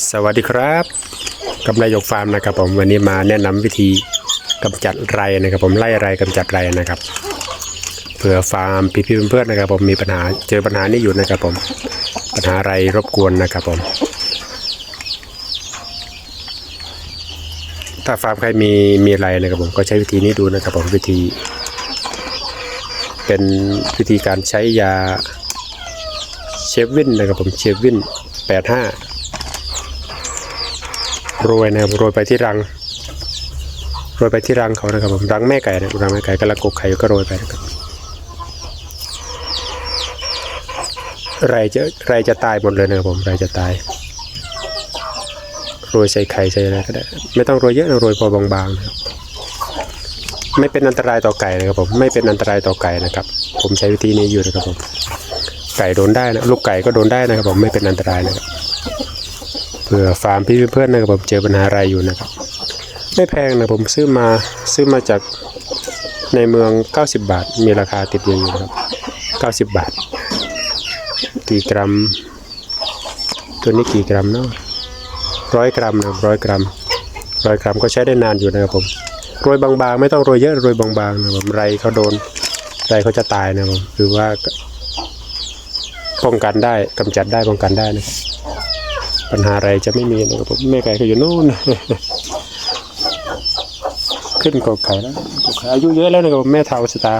สวัสดีครับกับนายกฟาร์มนะครับผมวันนี้มาแนะนำวิธีกำจัดไรนะครับ ผมไล่ไรกำจัดไรนะครับเผื่อฟาร์มพี่ๆเพื่อนๆนะครับ ผมมีปัญหาเจอปัญหานี้อยู่นะครับ ผมปัญหาไรรบกวนนะครับผม ถ้าฟาร์มใครมีมีไรนะครับผมก็ใช้วิธีนี้ดูนะครับ ผมวิธี เป็นวิธีการใช้ยาเชฟวินนะครับผมเชฟวิน85 โรยนะครับโรยไปที่รังโรยไปที่รังเขานะครับผมรังแม่ไก่นะรังแม่ไก่กำลังกกไข่อยู่ก็โรยไปนะครับไรจะไรจะตายหมดเลยนะครับผมไรจะตายโรยใส่ไข่ใส่อะไรก็ได้ไม่ต้องโรยเยอะนะโรยพอบางๆนะครับไม่เป็นอันตรายต่อไก่นะครับผมไม่เป็นอันตรายต่อไก่นะครับ ผมใช้วิธีนี้อยู่นะครับผมไก่โดนได้นะลูกไก่ก็โดนได้นะครับผมไม่เป็นอันตรายนะครับ ผื่อฟาร์มพี่เพื่อนๆนะครับผมเจอปัญหาอะไรอยู่นะครับ ไม่แพงนะผมซื้อมาซื้อมาจากในเมือง 90 บาท มีราคาติดอยู่นะครับ 90 บาท กี่กรัม ตัวนี้กี่กรัมเนาะร้อยกรัมนะร้อยกรัมร้อยกรัมก็ใช้ได้นานอยู่นะครับผมโรยบางๆ ไม่ต้องโรยเยอะโรยบางๆนะผมไรเขาโดนไรเขาจะตายนะครับผมคือว่าป้องกันได้กำจัดได้ป้องกันได้นะครับ ปัญหาอะไรจะไม่มีนะครับผมแม่ไก่ก็อยู่นู่นขึ้นกบไข่แล้วกบไข่อายุเยอะแล้วนะครับผมแม่เทาสตา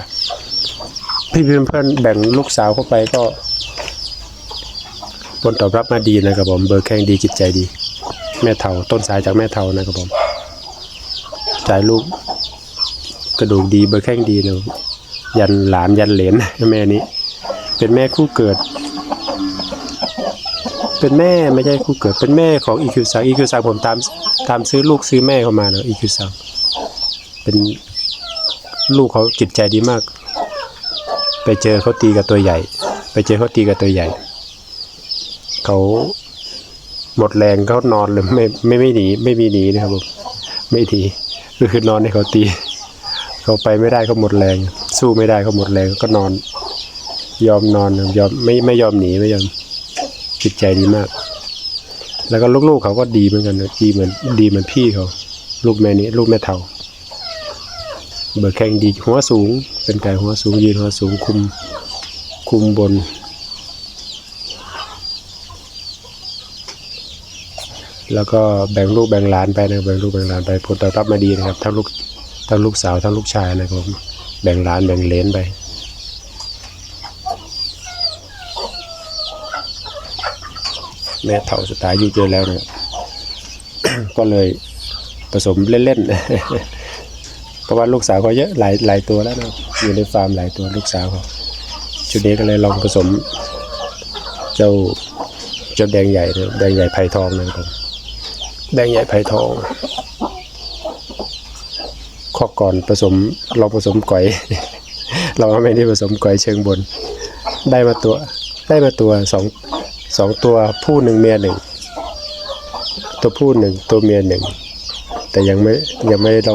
พี่เพื่อนเพื่อนๆแบ่งลูกสาวเข้าไปก็ผลตอบรับมาดีนะครับผมเบอร์แข้งดีจิตใจดี แม่เทาต้นสายจากแม่เทานะครับผมจ่ายลูกกระดูกดีเบอร์แข้งดีเนะยันหลานยันเหลนแม่นี้ เป็นแม่คู่เกิด เป็นแม่ไม่ใช่คู่เกิดเป็นแม่ของอีคิวซังอีคิวซังผมตามตามซื้อลูกซื้อแม่เข้ามาเนาะอีคิวซังเป็นลูกเขาจิตใจดีมาก ไปเจอเขาตีกับตัวใหญ่ ไปเจอเขาตีกับตัวใหญ่เขาหมดแรงเขานอนเลยไม่ไม่ไม่หนีไม่มีหนีนะครับผมไม่หนีก็คือนอนให้เขาตี เขาไปไม่ได้เขาหมดแรง สู้ไม่ได้เขาหมดแรงก็นอน ยอมนอนยอมไม่ไม่ยอมหนีไม่ยอม จิตใจดีมาก แล้วก็ลูกๆเขาก็ดีเหมือนกันนะดีเหมือนดีเหมือนพี่เขา ลูกแม่นี้ ลูกแม่เทาเบิกแข้งดีหัวสูง เป็นไก่หัวสูงยืนหัวสูงคุมคุมบน แล้วก็แบ่งลูกแบ่งหลานไปนะแบ่งลูกแบ่งหลานไปผลตอบรับมาดีนะครับทั้งลูกทั้งลูกสาวทั้งลูกชายนะครับแบ่งหลานแบ่งเลนไป แม่เฒ่าสตล์อายุเยอะแล้วเนี่ยก็เลยผสมเล่นๆเพราะว่าลูกสาวเขาเยอะหลายหลายตัวแล้วนะอยู่ในฟาร์มหลายตัวลูกสาวเขาชุดนี้ก็เลยลองผสม เจ้าเจ้าแดงใหญ่แดงใหญ่ไผ่ทองนะครับแดงใหญ่ไผ่ทองข้อก่อนผสมเราผสมก๋อย เราไม่ได้ผสมก๋อยเชิงบน ได้มาตัว ได้มาตัวสอง สองตัวผู้หนึ่งเมียหนึ่งตัวผู้หนึ่งตัวเมียหนึ่งแต่ยังไม่ยังไม่ได้เรา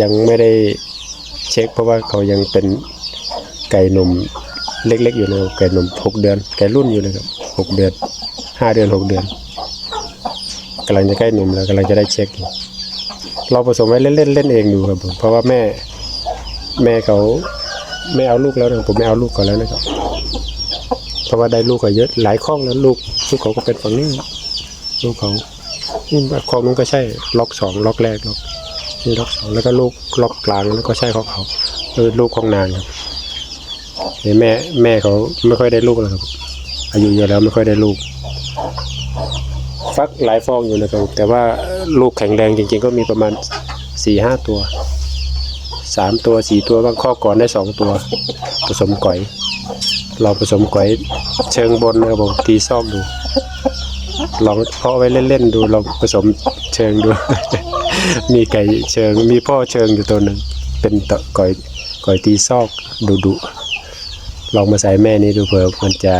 ยังไม่ได้เช็ค เพราะว่าเขายังเป็นไก่หนุ่มเล็กๆอยู่นะครับไก่หนุ่มหกเดือน ไก่รุ่นอยู่นะครับหกเดือนห้าเดือนหกเดือนกำลังจะใกล้หนุ่มแล้วกำลังจะได้เช็ค เราผสมไว้เล่นๆเล่นเองดูครับผมเพราะว่าแม่ แม่เขาไม่เอาลูกแล้วนะผมไม่เอาลูกก่อนแล้วนะครับ เพราะว่าได้ลูกก็เยอะหลายข้องแล้วลูกลูกเขาก็เป็นฝั่งนี้ลูกเขานี่ข้องนู้นก็ใช่ล็อกสองล็อกแรกล็อกนี่ล็อกสองแล้วก็ลูกล็อกกลางแล้วก็ใช่ของเขาเออลูกของนางครับแม่แม่เขาไม่ค่อยได้ลูกแล้วครับ อายุเยอะแล้วไม่ค่อยได้ลูก ฟักหลายฟองอยู่นะครับ แต่ว่าลูกแข็งแรงจริง ๆ ก็มีประมาณสี่ห้าตัวสามตัวสี่ตัวบางข้อก่อนได้สองตัวผสมก่อย เราผสมก๋อยเชิงบนนะครับผมตีซอกดู ลองเพาะไว้เล่นๆดูลองผสมเชิงดู มีไก่เชิงมีพ่อเชิงอยู่ตัวหนึ่งเป็นตะก๋อยก๋อยตีซอกดุดุๆลองมาใส่แม่นี้ดูเผื่อมันจะ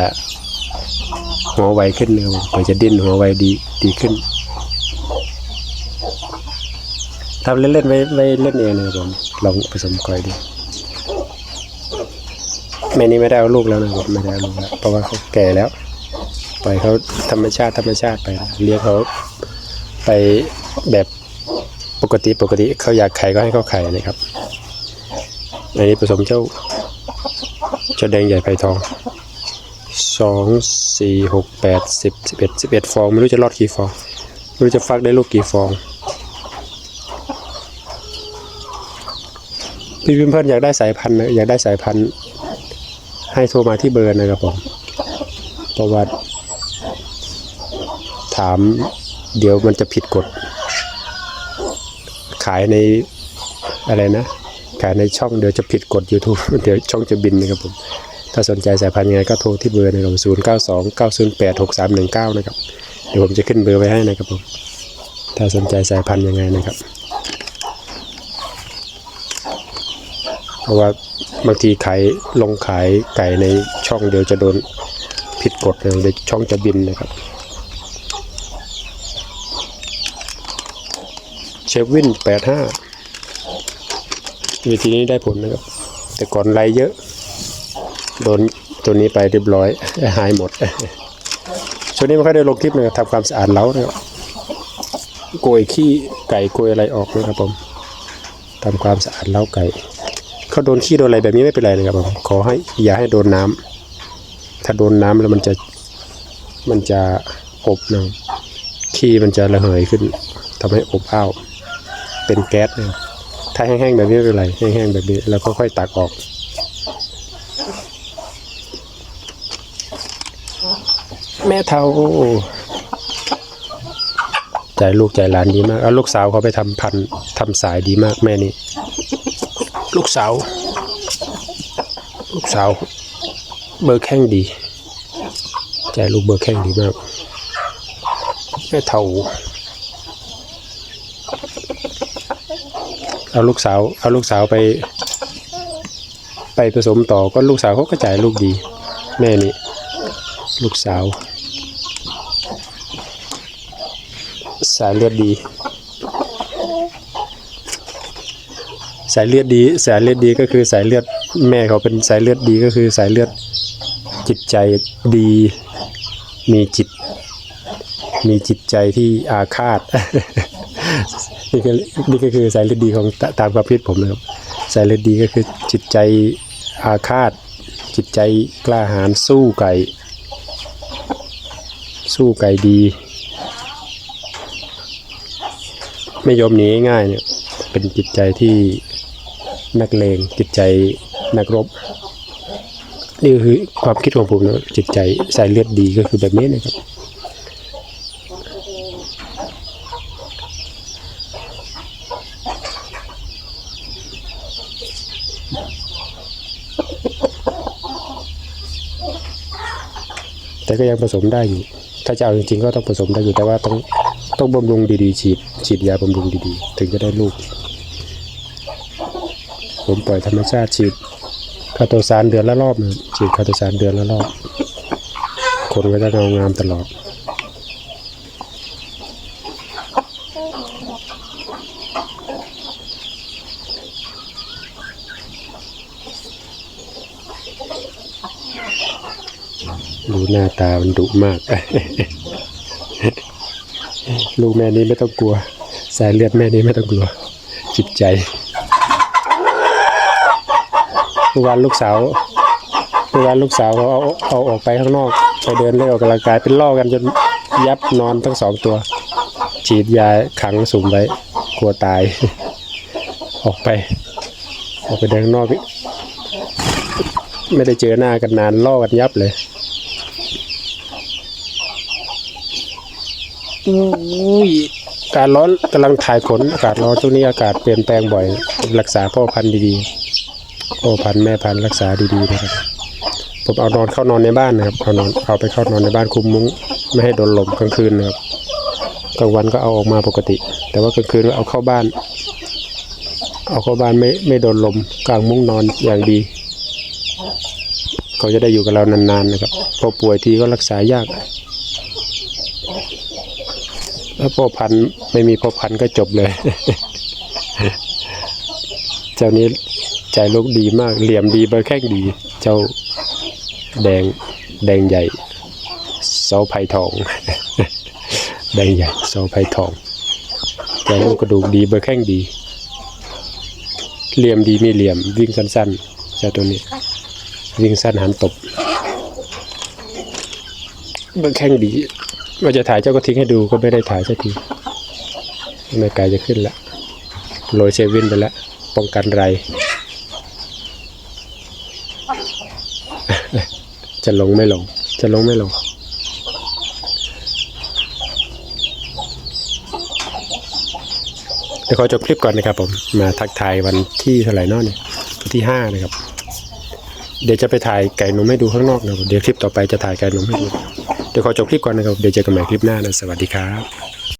หัวไวขึ้นนะครับผมเผื่อจะดิ้นหัวไวดีดีขึ้นทำเล่นๆไว้ไว้เล่นเองนะครับผมลองผสมก๋อยดู แม่นี้ไม่ได้เอาลูกแล้วนะครับไม่ได้เอาลูกแล้วเพราะว่าเขาแก่แล้วปล่อยเขาธรรมชาติธรรมชาติไป เลี้ยงเขาไปแบบปกติปกติเขาอยากไข่ก็ให้เขาไข่นะครับอันนี้ผสมเจ้าเจ้าแดงใหญ่ไผ่ทองสองสี่หกแปดสิบสิบเอ็ดสิบเอ็ดฟอง ไม่รู้จะรอดกี่ฟอง ไม่รู้จะฟักได้ลูกกี่ฟองพี่เพื่อนๆอยากได้สายพันธุ์อยากได้สายพันธุ์ ให้โทรมาที่เบอร์นะครับผมเพราะว่าถามเดี๋ยวมันจะผิดกฎ ขายในอะไรนะ ขายในช่องเดี๋ยวจะผิดกฎ YouTube เดี๋ยวช่องจะบินนะครับผม ถ้าสนใจสายพันธุ์ยังไงก็โทรที่เบอร์นะครับศูนย์เก้าสองเก้าศูนย์แปดหกสามหนึ่งเก้านะครับ เดี๋ยวผมจะขึ้นเบอร์ไว้ให้นะครับผม ถ้าสนใจสายพันธุ์ยังไงนะครับ เพราะว่า บางทีขายลงขายไก่ในช่องเดียวจะโดนผิดกฎเลยช่องจะบินนะครับเชฟวินแปดห้าวิธีนี้ได้ผลนะครับ แต่ก่อนไรเยอะ โดนตัวนี้ไปเรียบร้อย หายหมด ช่วงนี้ไม่ค่อยได้ลงคลิปนะครับทำความสะอาดเล้านะครับโกยขี้ไก่โกยอะไรออกนะครับผมทำความสะอาดเล้าไก่ เขาโดนขี้โดนอะไรแบบนี้ไม่เป็นไรนะครับผมขอให้อย่าให้โดนน้ำถ้าโดนน้ำแล้วมันจะมันจะอบนะขี้มันจะระเหยขึ้นทำให้อบอ้าวเป็นแก๊สนะถ้าแห้งๆแบบนี้ไม่เป็นไรแห้งๆแบบนี้แล้วก็ค่อยตักออกแม่เทาใจลูกใจหลานดีมากเอาลูกสาวเขาไปทำพันธุ์ทำสายดีมากแม่นี่ ลูกสาว ลูกสาว เบอร์แข้งดีใจลูกเบอร์แข้งดีมากแม่เท่าเอาลูกสาว เอาลูกสาวไป ไปผสมต่อก็ลูกสาวเขาก็จ่ายลูกดี แม่นี่ ลูกสาว สายเลือดดี สายเลือดดีสายเลือดดีก็คือสายเลือดแม่เขาเป็นสายเลือดดีก็คือสายเลือดจิตใจดี มีจิต มีจิตใจที่อาฆาตนี่ก็นี่ก็คือสายเลือดดีของตามความคิดผมนะครับสายเลือดดีก็คือจิตใจอาฆาต จิตใจกล้าหาญสู้ไก่ สู้ไก่ดี ไม่ยอมหนีง่ายเนี่ยเป็นจิตใจที่ นักเลงจิตใจนักรบนี่คือความคิดของผมนะจิตใจสายเลือดดีก็คือแบบนี้นะครับแต่ก็ยังผสมได้อยู่ ถ้าจะเอาจริงๆก็ต้องผสมได้อยู่ แต่ว่าต้องต้องบำรุงดีๆ ฉีด ฉีดยาบำรุงดีๆ ถึงจะได้ลูก ผมปล่อยธรรมชาติฉีดคาโตซานเดือนละรอบนะฉีดคาโตซานเดือนละรอบคนก็จะเงางามตลอดดูหน้าตามันดุมาก ลูกแม่นี้ไม่ต้องกลัว สายเลือดแม่นี้ไม่ต้องกลัว จิตใจเมื่อวานลูกสาวเมื่อวานลูกสาวเขาเอาเอาออกไปข้างนอกไปเดินเล่นออกกำลังกายเป็นล่อกันจนยับนอนทั้งสองตัว ฉีดยาขังสุ่มไว้กลัวตาย ออกไป ออกไปเดินข้างนอกไม่ได้เจอหน้ากันนานล่อกันยับเลยอุ้ยอากาศร้อนกำลังถ่ายขนอากาศร้อนช่วงนี้อากาศเปลี่ยนแปลงบ่อย รักษาพ่อพันธุ์ดีๆ พ่อพันธุ์แม่พันธุ์รักษาดีๆนะครับ ผมเอานอนเข้านอนในบ้านนะครับเอานอนเอาไปเข้านอนในบ้านคุมมุ้งไม่ให้โดนลมกลางคืนนะครับกลางวันก็เอาออกมาปกติ แต่ว่ากลางคืนก็เอาเข้าบ้าน เอาเข้าบ้านไม่ไม่โดนลมกลางมุ้งนอนอย่างดี เขาจะได้อยู่กับเรานานๆนะครับพอป่วยทีก็รักษายากถ้าพ่อพันธุ์ไม่มีพ่อพันธุ์ก็จบเลย เจ้านี้ ใจลูกดีมาก เหลี่ยมดีเบอร์แข้งดี เจ้าแดงแดงใหญ่เสาไผ่ทอง แดงใหญ่เสาไผ่ทองแต่ลูกกระดูกดีเบอร์แข้งดี เหลี่ยมดีมีเหลี่ยมวิ่งสั้นๆ เจ้าตัวนี้ วิ่งสั้นหันตบเบอร์แข้งดีว่าจะถ่ายเจ้าก็ทิ้งให้ดูก็ไม่ได้ถ่ายสักทีแม่ไก่จะขึ้นละโรยเซเวินไปแล้วป้องกันไร จะลงไม่ลง จะลงไม่ลง เดี๋ยวขอจบคลิปก่อนนะครับผมมาทักทายวันที่เท่าไหร่นอกเนี่ยวันที่ห้านะครับ เดี๋ยวจะไปถ่ายไก่นมให้ดูข้างนอกนะครับเดี๋ยวคลิปต่อไปจะถ่ายไก่นมให้ดู เดี๋ยวขอจบคลิปก่อนนะครับ เดี๋ยวเจอกันใหม่คลิปหน้านะ สวัสดีครับ